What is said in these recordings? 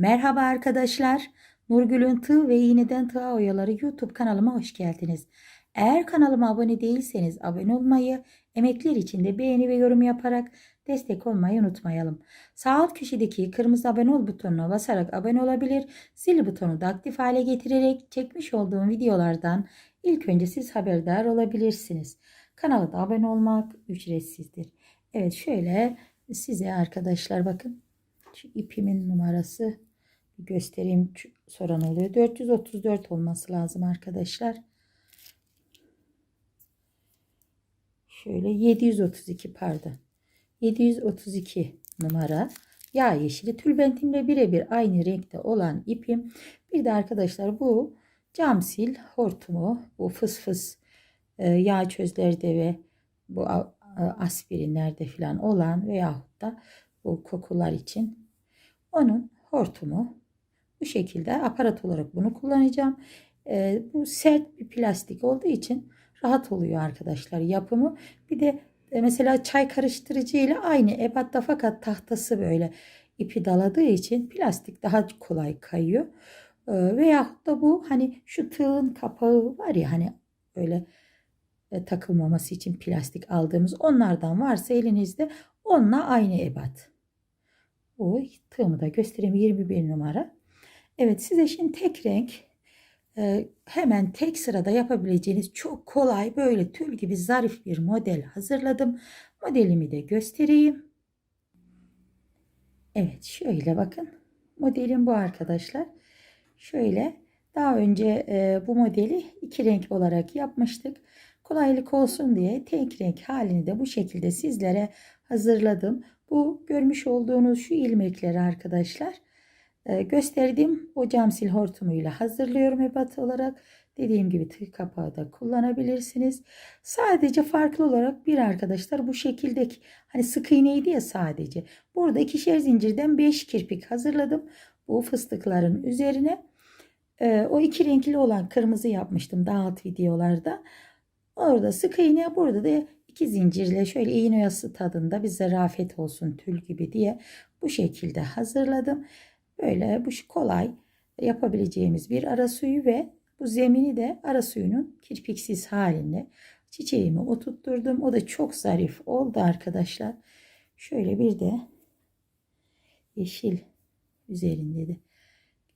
Merhaba arkadaşlar. Nurgül'ün Tığ ve İğneden Tığa Oyaları YouTube kanalıma hoş geldiniz. Eğer kanalıma abone değilseniz abone olmayı, emekler için de beğeni ve yorum yaparak destek olmayı unutmayalım. Sağ alt köşedeki kırmızı abone ol butonuna basarak abone olabilir, zil butonu da aktif hale getirerek çekmiş olduğum videolardan ilk önce siz haberdar olabilirsiniz. Kanala da abone olmak ücretsizdir. Evet şöyle size arkadaşlar bakın şu ipimin numarası göstereyim soran oluyor. 434 olması lazım arkadaşlar. Şöyle 732 pardon. 732 numara yağ yeşili tülbentimle birebir aynı renkte olan ipim. Bir de arkadaşlar bu cam sil hortumu bu fıs fıs e, yağ çözlerde ve bu aspirinlerde falan olan veyahut da bu kokular için onun hortumu bu şekilde aparat olarak bunu kullanacağım. E, bu sert bir plastik olduğu için rahat oluyor arkadaşlar yapımı. Bir de e, mesela çay karıştırıcı ile aynı ebatta fakat tahtası böyle ipi daladığı için plastik daha kolay kayıyor. E, veyahut da bu hani şu tığın kapağı var ya hani böyle e, takılmaması için plastik aldığımız onlardan varsa elinizde onunla aynı ebat. Bu tığımı da göstereyim 21 numara. Evet size şimdi tek renk e, hemen tek sırada yapabileceğiniz çok kolay böyle tül gibi zarif bir model hazırladım. Modelimi de göstereyim. Evet şöyle bakın. Modelim bu arkadaşlar. Şöyle daha önce e, bu modeli iki renk olarak yapmıştık. Kolaylık olsun diye tek renk halini de bu şekilde sizlere hazırladım. Bu görmüş olduğunuz şu ilmekleri arkadaşlar gösterdiğim o cam sil hortumuyla hazırlıyorum ebat olarak. Dediğim gibi tığ kapağı da kullanabilirsiniz. Sadece farklı olarak bir arkadaşlar bu şekildeki hani sık iğneydi ya sadece. Burada ikişer zincirden 5 kirpik hazırladım. Bu fıstıkların üzerine e, o iki renkli olan kırmızı yapmıştım daha alt videolarda. Orada sık iğne burada da iki zincirle şöyle iğne oyası tadında bir zarafet olsun tül gibi diye bu şekilde hazırladım. Böyle bu kolay yapabileceğimiz bir ara suyu ve bu zemini de ara suyunun kirpiksiz halinde çiçeğimi oturtturdum. O da çok zarif oldu arkadaşlar. Şöyle bir de yeşil üzerinde de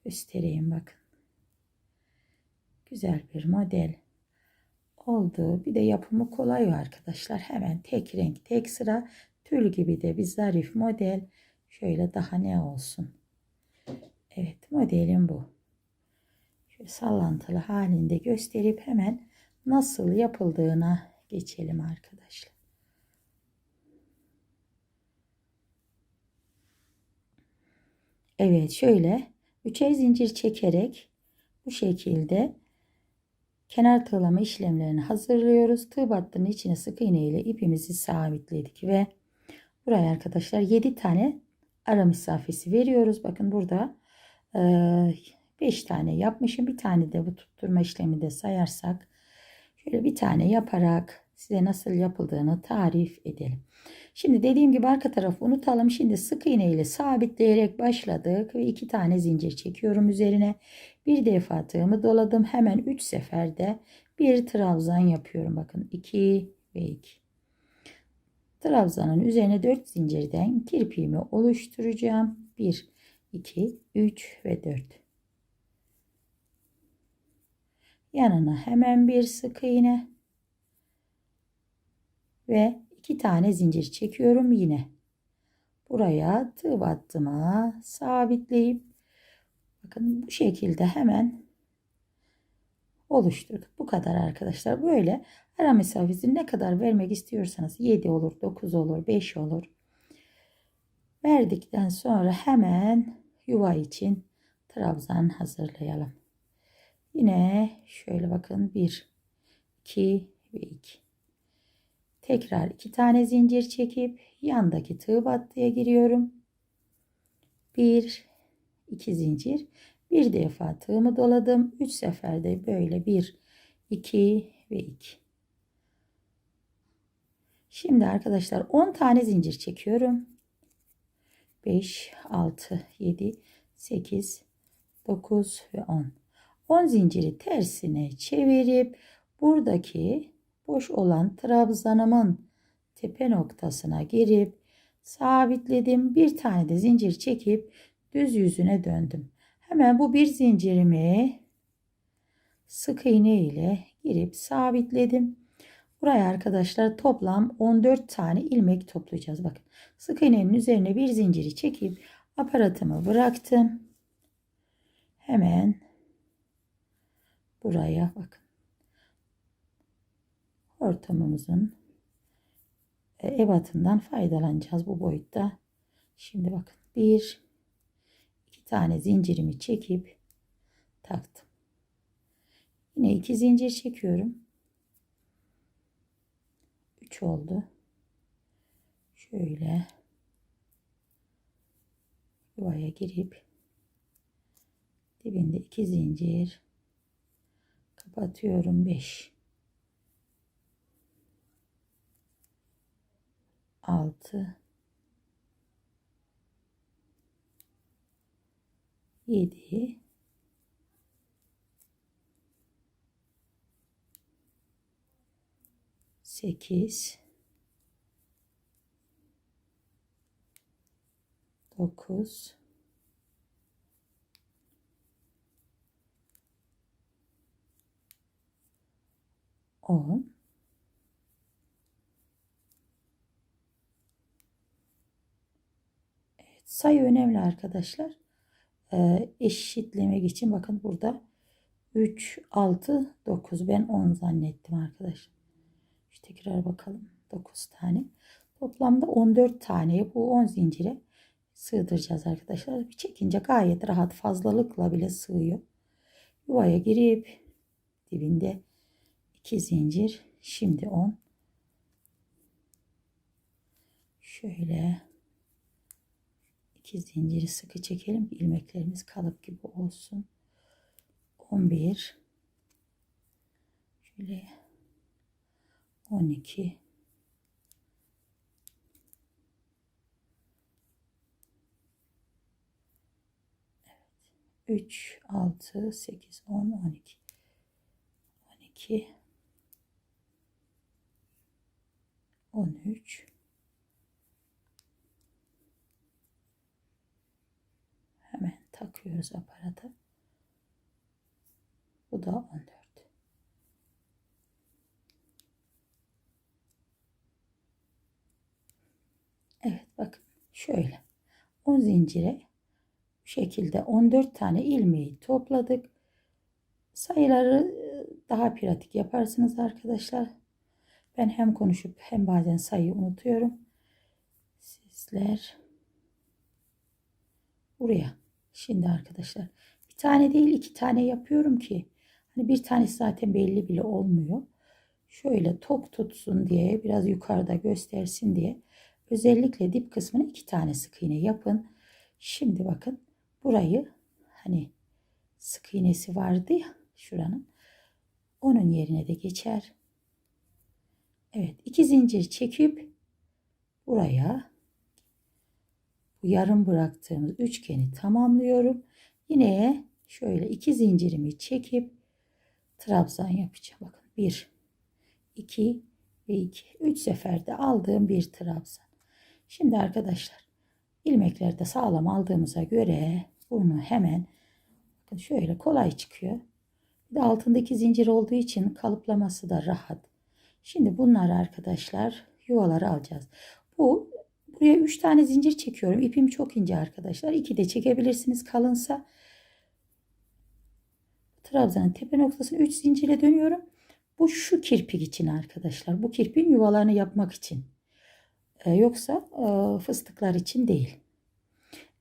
göstereyim bakın. Güzel bir model oldu. Bir de yapımı kolay arkadaşlar. Hemen tek renk, tek sıra tül gibi de bir zarif model. Şöyle daha ne olsun. Evet modelim bu. Şöyle sallantılı halinde gösterip hemen nasıl yapıldığına geçelim arkadaşlar. Evet şöyle üçer zincir çekerek bu şekilde kenar tığlama işlemlerini hazırlıyoruz. Tığ battının içine sık iğne ile ipimizi sabitledik ve buraya arkadaşlar 7 tane ara mesafesi veriyoruz. Bakın burada 5 tane yapmışım. Bir tane de bu tutturma işlemi de sayarsak şöyle bir tane yaparak size nasıl yapıldığını tarif edelim. Şimdi dediğim gibi arka tarafı unutalım. Şimdi sık iğne ile sabitleyerek başladık ve iki tane zincir çekiyorum üzerine. Bir defa tığımı doladım. Hemen 3 seferde bir trabzan yapıyorum. Bakın 2 ve 2. Trabzanın üzerine 4 zincirden kirpiğimi oluşturacağım. 1 2, 3 ve 4. Yanına hemen bir sık iğne ve iki tane zincir çekiyorum yine. Buraya tığ battıma sabitleyip bakın bu şekilde hemen oluşturduk. Bu kadar arkadaşlar. Böyle ara mesafesini ne kadar vermek istiyorsanız 7 olur, 9 olur, 5 olur. Verdikten sonra hemen yuva için trabzan hazırlayalım. Yine şöyle bakın 1 2 ve 2. Tekrar iki tane zincir çekip yandaki tığ battıya giriyorum. 1 2 zincir. Bir defa tığımı doladım. 3 seferde böyle 1 2 ve 2. Şimdi arkadaşlar 10 tane zincir çekiyorum. 5, 6, 7, 8, 9 ve 10. 10 zinciri tersine çevirip buradaki boş olan trabzanımın tepe noktasına girip sabitledim. Bir tane de zincir çekip düz yüzüne döndüm. Hemen bu bir zincirimi sık iğne ile girip sabitledim. Buraya arkadaşlar toplam 14 tane ilmek toplayacağız. Bakın sık iğnenin üzerine bir zinciri çekip aparatımı bıraktım. Hemen buraya bakın. Ortamımızın e, ebatından faydalanacağız bu boyutta. Şimdi bakın bir iki tane zincirimi çekip taktım. Yine iki zincir çekiyorum. 3 oldu. Şöyle yuvaya girip dibinde iki zincir kapatıyorum 5 6 7 8 9 10 Evet, sayı önemli arkadaşlar. Ee, eşitlemek için bakın burada 3, 6, 9. Ben 10 zannettim arkadaşlar. Tekrar bakalım. 9 tane. Toplamda 14 taneye bu 10 zincire sığdıracağız arkadaşlar. Bir çekince gayet rahat fazlalıkla bile sığıyor. Yuvaya girip dibinde 2 zincir. Şimdi 10. Şöyle 2 zinciri sıkı çekelim. ilmeklerimiz kalıp gibi olsun. 11 şöyle 12 3 6 8 10 12 12 13 hemen takıyoruz aparata. Bu da 14 Evet bakın şöyle 10 zincire bu şekilde 14 tane ilmeği topladık. Sayıları e, daha pratik yaparsınız arkadaşlar. Ben hem konuşup hem bazen sayıyı unutuyorum. Sizler buraya. Şimdi arkadaşlar bir tane değil iki tane yapıyorum ki hani bir tanesi zaten belli bile olmuyor. Şöyle tok tutsun diye biraz yukarıda göstersin diye özellikle dip kısmına iki tane sık iğne yapın. Şimdi bakın burayı hani sık iğnesi vardı ya şuranın onun yerine de geçer. Evet iki zincir çekip buraya bu yarım bıraktığımız üçgeni tamamlıyorum. Yine şöyle iki zincirimi çekip trabzan yapacağım. Bakın 1 2 ve 2 3 seferde aldığım bir trabzan. Şimdi arkadaşlar ilmeklerde sağlam aldığımıza göre bunu hemen bakın şöyle kolay çıkıyor. Bir de altındaki zincir olduğu için kalıplaması da rahat. Şimdi bunları arkadaşlar yuvaları alacağız. Bu buraya 3 tane zincir çekiyorum. İpim çok ince arkadaşlar. 2 de çekebilirsiniz kalınsa. Trabzanın tepe noktasını 3 zincire dönüyorum. Bu şu kirpik için arkadaşlar. Bu kirpin yuvalarını yapmak için. Ee, yoksa e, fıstıklar için değil.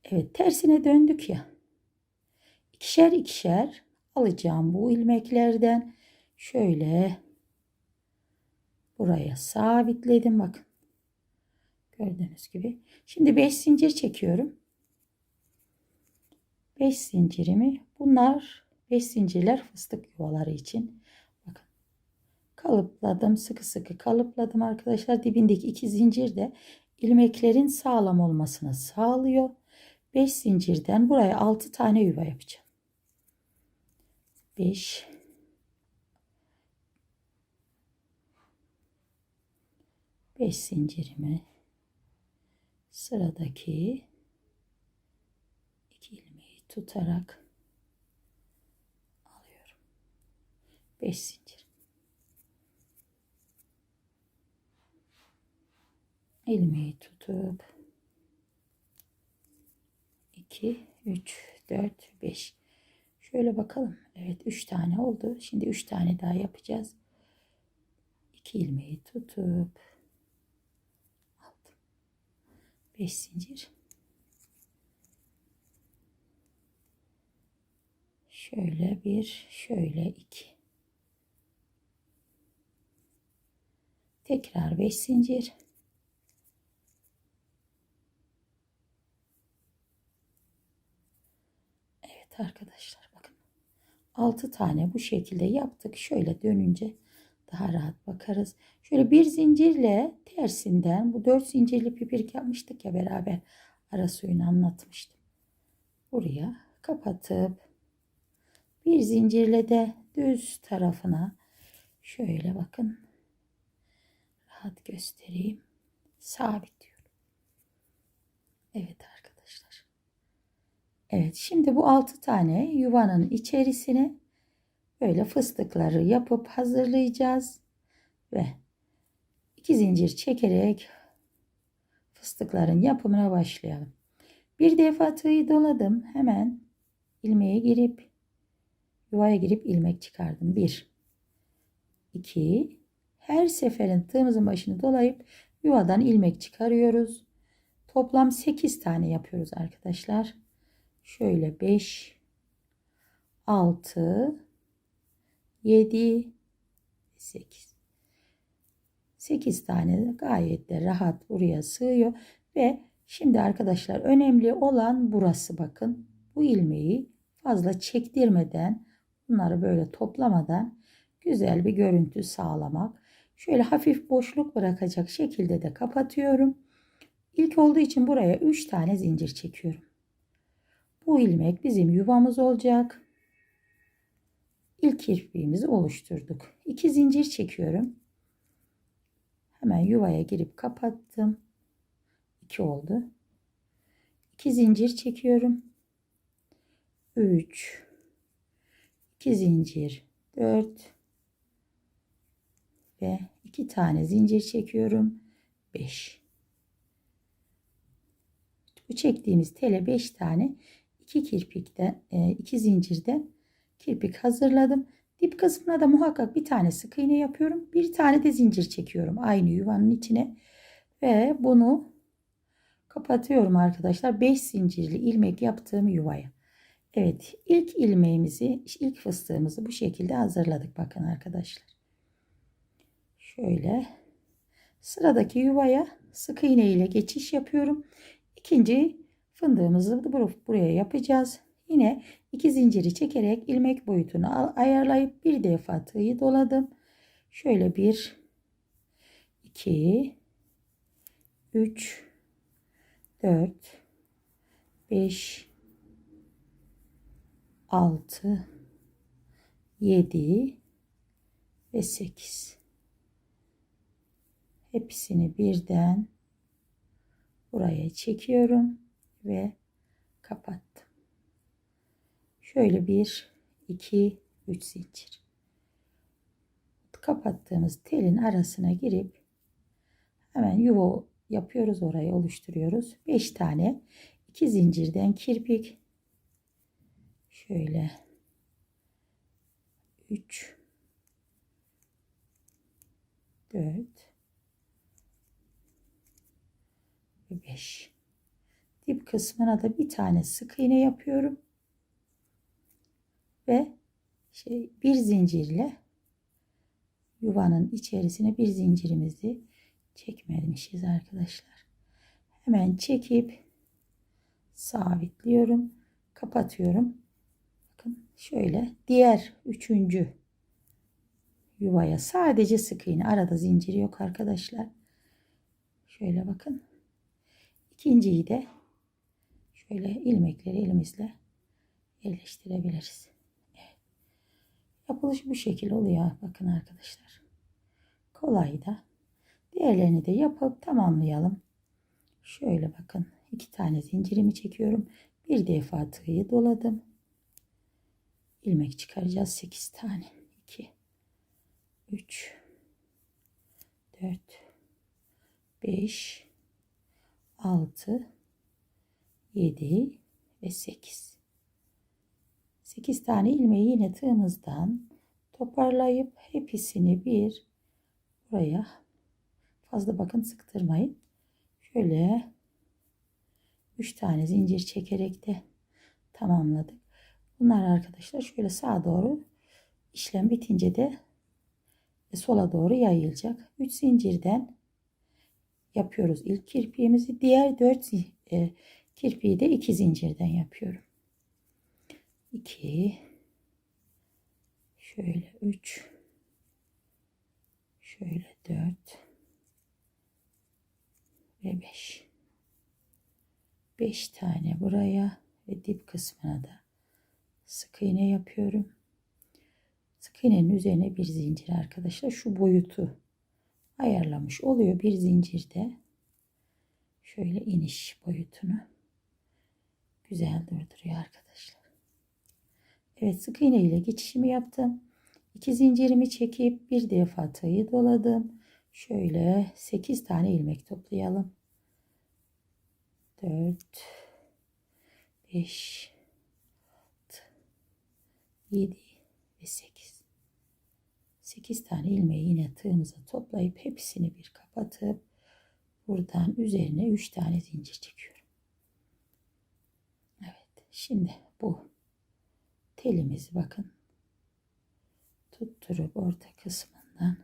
Evet tersine döndük ya. İkişer ikişer alacağım bu ilmeklerden. Şöyle buraya sabitledim bakın. Gördüğünüz gibi. Şimdi 5 zincir çekiyorum. 5 zincirimi bunlar 5 zincirler fıstık yuvaları için. Kalıpladım. Sıkı sıkı kalıpladım arkadaşlar. Dibindeki iki zincir de ilmeklerin sağlam olmasını sağlıyor. 5 zincirden buraya 6 tane yuva yapacağım. 5 5 zincirimi sıradaki iki ilmeği tutarak alıyorum. 5 zincir. İlmeği tutup. 2 3 4 5 şöyle bakalım. Evet 3 tane oldu. Şimdi 3 tane daha yapacağız. 2 ilmeği tutup. Aldım. 5 zincir. Şöyle bir şöyle iki. Tekrar 5 zincir Evet arkadaşlar. Bakın. 6 tane bu şekilde yaptık. Şöyle dönünce daha rahat bakarız. Şöyle bir zincirle tersinden bu 4 zincirli pipirik yapmıştık ya beraber. Ara suyunu anlatmıştım. Buraya kapatıp bir zincirle de düz tarafına şöyle bakın. Rahat göstereyim. Sabitliyorum evet arkadaşlar Evet şimdi bu 6 tane yuvanın içerisine böyle fıstıkları yapıp hazırlayacağız ve iki zincir çekerek fıstıkların yapımına başlayalım. Bir defa tığı doladım. Hemen ilmeğe girip yuvaya girip ilmek çıkardım. 1 2 her seferin tığımızın başını dolayıp yuvadan ilmek çıkarıyoruz. Toplam 8 tane yapıyoruz arkadaşlar. Şöyle 5 6 7 8 8 tane de gayet de rahat buraya sığıyor. Ve şimdi arkadaşlar önemli olan burası bakın. Bu ilmeği fazla çektirmeden bunları böyle toplamadan güzel bir görüntü sağlamak. Şöyle hafif boşluk bırakacak şekilde de kapatıyorum. İlk olduğu için buraya 3 tane zincir çekiyorum bu ilmek bizim yuvamız olacak. İlk kirpiğimizi oluşturduk. İki zincir çekiyorum. Hemen yuvaya girip kapattım. İki oldu. İki zincir çekiyorum. Üç. iki zincir. Dört. Ve iki tane zincir çekiyorum. Beş. Bu çektiğimiz tele beş tane 2 kirpikten, e, iki zincirden kirpik hazırladım. Dip kısmına da muhakkak bir tane sık iğne yapıyorum. Bir tane de zincir çekiyorum aynı yuvanın içine. Ve bunu kapatıyorum arkadaşlar. 5 zincirli ilmek yaptığım yuvaya. Evet ilk ilmeğimizi ilk fıstığımızı bu şekilde hazırladık bakın arkadaşlar. Şöyle sıradaki yuvaya sık iğne ile geçiş yapıyorum. İkinci Fındığımızı buraya yapacağız. Yine iki zinciri çekerek ilmek boyutunu ayarlayıp bir defa tığı doladım. Şöyle bir, iki, üç, dört, beş, altı, yedi ve sekiz. Hepsini birden buraya çekiyorum ve kapattım. Şöyle bir, iki, üç zincir. Kapattığımız telin arasına girip hemen yuva yapıyoruz orayı oluşturuyoruz. Beş tane iki zincirden kirpik şöyle üç dört ve beş dip kısmına da bir tane sık iğne yapıyorum. Ve şey bir zincirle yuvanın içerisine bir zincirimizi çekmemişiz arkadaşlar. Hemen çekip sabitliyorum. Kapatıyorum. Bakın şöyle diğer üçüncü yuvaya sadece sık iğne. Arada zincir yok arkadaşlar. Şöyle bakın. İkinciyi de şöyle ilmekleri elimizle yerleştirebiliriz. Evet. Yapılışı bu şekil oluyor. Bakın arkadaşlar. Kolay da. Diğerlerini de yapıp tamamlayalım. Şöyle bakın. iki tane zincirimi çekiyorum. Bir defa tığı doladım. ilmek çıkaracağız. 8 tane. 2 3 4 5 6 7 ve 8 8 tane ilmeği yine tığımızdan toparlayıp hepsini bir buraya fazla bakın sıktırmayın. Şöyle 3 tane zincir çekerek de tamamladık. Bunlar arkadaşlar şöyle sağa doğru işlem bitince de sola doğru yayılacak. 3 zincirden yapıyoruz ilk kirpiğimizi. Diğer 4 e, kirpiği de 2 zincirden yapıyorum. 2 şöyle 3 şöyle 4 ve 5 5 tane buraya ve dip kısmına da sık iğne yapıyorum. Sık iğnenin üzerine bir zincir arkadaşlar. Şu boyutu ayarlamış oluyor bir zincirde. Şöyle iniş boyutunu güzel durduruyor arkadaşlar. Evet sık iğne ile geçişimi yaptım. İki zincirimi çekip bir defa tığı doladım. Şöyle 8 tane ilmek toplayalım. 4 5 6 7 ve 8 8 tane ilmeği yine tığımıza toplayıp hepsini bir kapatıp buradan üzerine 3 tane zincir çekiyorum. Şimdi bu telimizi bakın. Tutturup orta kısmından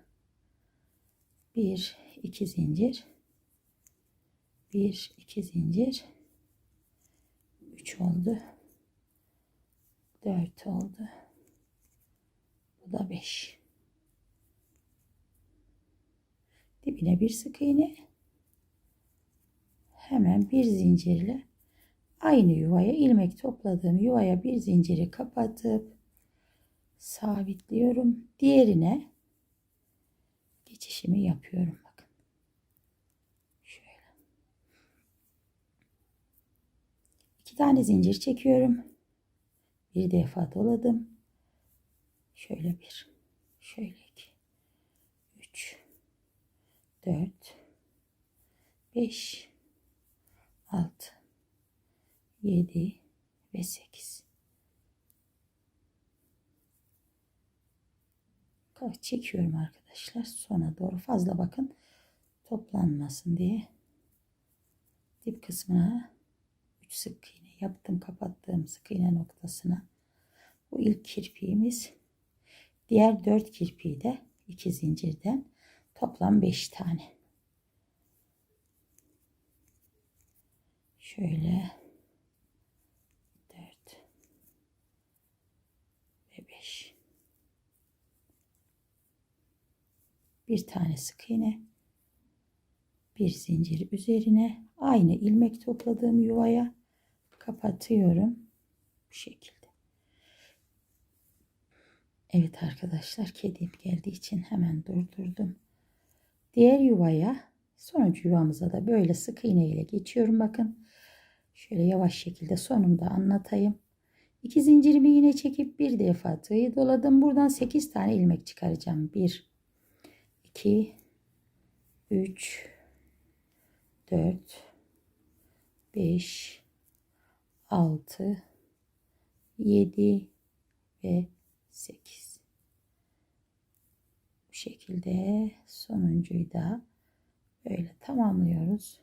bir iki zincir bir iki zincir üç oldu dört oldu bu da beş. Dibine bir sık iğne hemen bir zincirle aynı yuvaya ilmek topladığım yuvaya bir zinciri kapatıp sabitliyorum. Diğerine geçişimi yapıyorum. Bakın. Şöyle. İki tane zincir çekiyorum. Bir defa doladım. Şöyle bir şöyle iki üç dört beş altı yedi ve sekiz. Çekiyorum arkadaşlar. Sona doğru fazla bakın. Toplanmasın diye dip kısmına 3 sık iğne yaptım kapattığım sık iğne noktasına. Bu ilk kirpiğimiz. Diğer 4 kirpiği de 2 zincirden toplam 5 tane. Şöyle 4 ve 5 bir tane sık iğne bir zincir üzerine aynı ilmek topladığım yuvaya kapatıyorum. Bu şekilde. Evet arkadaşlar kedim geldiği için hemen durdurdum. Diğer yuvaya sonuncu yuvamıza da böyle sık iğne ile geçiyorum bakın. Şöyle yavaş şekilde sonunda anlatayım. İki zincirimi yine çekip bir defa tığı doladım. Buradan 8 tane ilmek çıkaracağım. 1 2 3 4 5 6 7 ve 8 bu şekilde sonuncuyu da böyle tamamlıyoruz.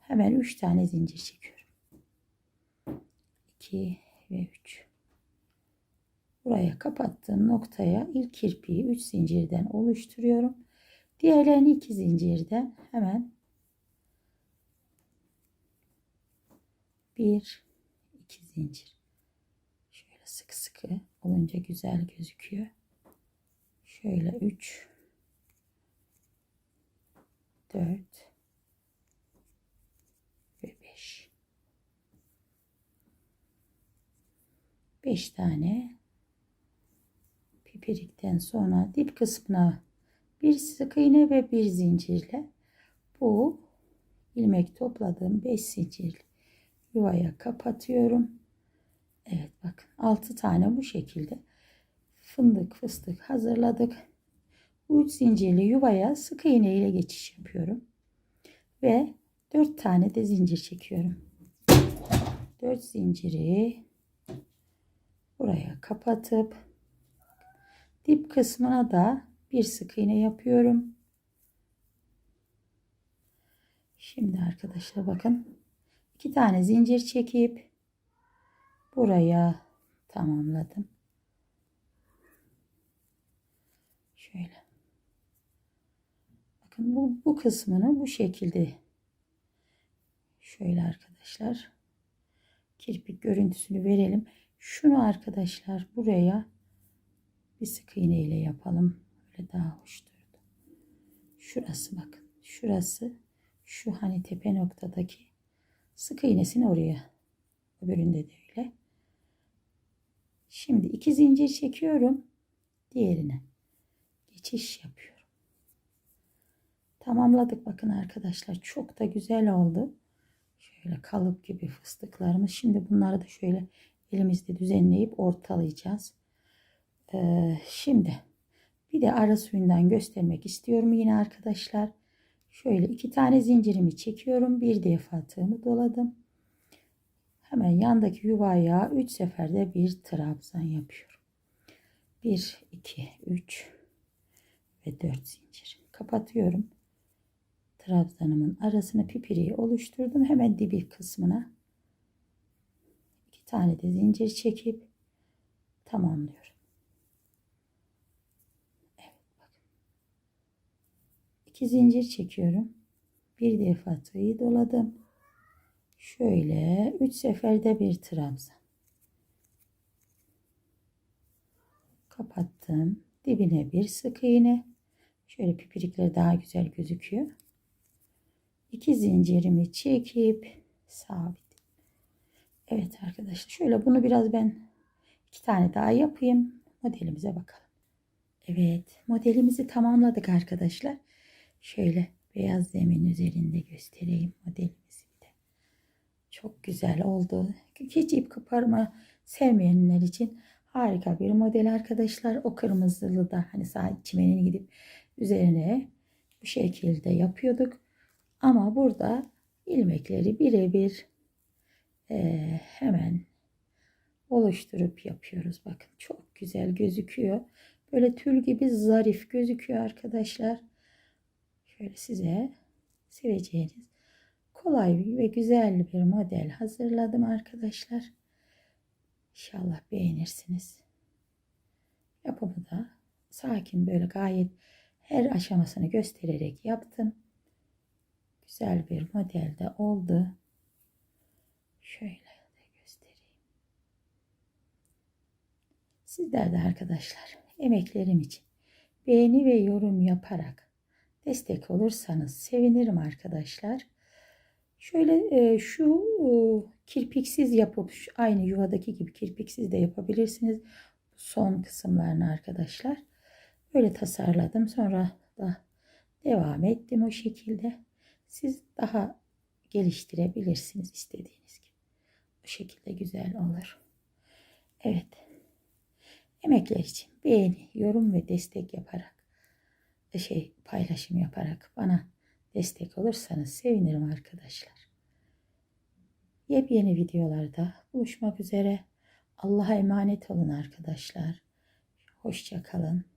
Hemen 3 tane zincir çekiyorum. 2 ve 3 Buraya kapattığım noktaya ilk kirpiği 3 zincirden oluşturuyorum. Diğerlerini 2 zincirden hemen 1 2 zincir. Şöyle sık sıkı olunca güzel gözüküyor. Şöyle 3 4 ve 5 5 tane pipirikten sonra dip kısmına bir sık iğne ve bir zincirle bu ilmek topladığım 5 zincirli yuvaya kapatıyorum. Evet bakın 6 tane bu şekilde fındık fıstık hazırladık. Bu 3 zincirli yuvaya sık iğne ile geçiş yapıyorum. Ve 4 tane de zincir çekiyorum. 4 zinciri buraya kapatıp dip kısmına da bir sık iğne yapıyorum. Şimdi arkadaşlar bakın iki tane zincir çekip buraya tamamladım. Şöyle. Bakın bu, bu kısmını bu şekilde şöyle arkadaşlar kirpik görüntüsünü verelim. Şunu arkadaşlar buraya bir sık iğne ile yapalım. Böyle daha hoş durdu. Şurası bakın. Şurası şu hani tepe noktadaki sık iğnesini oraya. Öbüründe de öyle. Şimdi iki zincir çekiyorum. Diğerine geçiş yapıyorum. Tamamladık bakın arkadaşlar. Çok da güzel oldu. Şöyle kalıp gibi fıstıklarımız. Şimdi bunları da şöyle elimizde düzenleyip ortalayacağız. Ee, şimdi bir de ara suyundan göstermek istiyorum yine arkadaşlar. Şöyle iki tane zincirimi çekiyorum. Bir defa tığımı doladım. Hemen yandaki yuvaya 3 seferde bir trabzan yapıyorum. 1, 2, 3 ve 4 zincir. Kapatıyorum. Trabzanımın arasına pipiriyi oluşturdum. Hemen dibi kısmına iki tane de zincir çekip tamamlıyorum. İki zincir çekiyorum. Bir defa tığı doladım. Şöyle üç seferde bir trabzan. Kapattım. Dibine bir sık iğne. Şöyle pipirikler daha güzel gözüküyor. İki zincirimi çekip sabit. Evet arkadaşlar şöyle bunu biraz ben iki tane daha yapayım. Modelimize bakalım. Evet modelimizi tamamladık arkadaşlar. Şöyle beyaz zemin üzerinde göstereyim modelimizi de. Çok güzel oldu. Hiç ip koparma sevmeyenler için harika bir model arkadaşlar. O kırmızılı da hani sadece çimenini gidip üzerine bu şekilde yapıyorduk. Ama burada ilmekleri birebir e, hemen oluşturup yapıyoruz. Bakın çok güzel gözüküyor. Böyle tül gibi zarif gözüküyor arkadaşlar şöyle size seveceğiniz kolay ve güzel bir model hazırladım arkadaşlar. İnşallah beğenirsiniz. Yapımı da sakin böyle gayet her aşamasını göstererek yaptım. Güzel bir modelde oldu. Şöyle de göstereyim. Sizler de arkadaşlar emeklerim için beğeni ve yorum yaparak destek olursanız sevinirim arkadaşlar. Şöyle e, şu e, kirpiksiz yapıp aynı yuvadaki gibi kirpiksiz de yapabilirsiniz. Son kısımlarını arkadaşlar. Böyle tasarladım. Sonra da devam ettim o şekilde. Siz daha geliştirebilirsiniz istediğiniz gibi. Bu şekilde güzel olur. Evet. Emekler için beğeni, yorum ve destek yaparak şey paylaşım yaparak bana destek olursanız sevinirim arkadaşlar. Yepyeni videolarda buluşmak üzere. Allah'a emanet olun arkadaşlar. Hoşça kalın.